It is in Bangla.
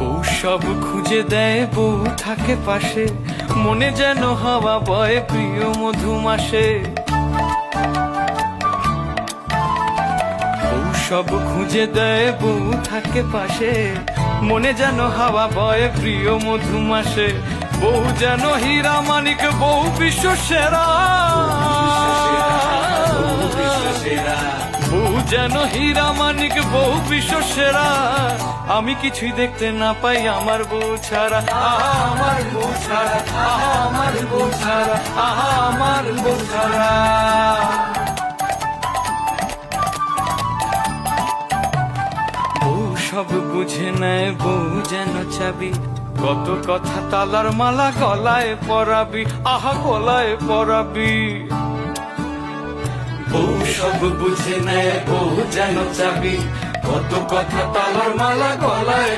বউ সব খুঁজে দেয়, বউ থাকে পাশে। মনে যেন হাওয়া বয় প্রিয় মধুমাসে। বউ সব খুঁজে দেয়, বউ থাকে পাশে। মনে যেন হাওয়া বয় প্রিয় মধুমাসে। বউ যেন হীরা মানিক, বউ বিশ্ব সেরা। বউ যেন হীরা মানিক, বউ বিশ্ব সেরা। আমি কিছুই দেখতে না পাই আমার বউ ছাড়া। আহা, আমার বউ ছাড়া। আহা, আমার বউ ছাড়া। আহা, আমার বউ ছাড়া। সব বুঝে নেয়, বউ যেন চাবি। কত কথা তালার মালা গলায় পরাবি। আহা, গলায় পরাবি। বউ সব বুঝে নেয়, বউ যেন চাবি। কত কথা তালার মালা গলায়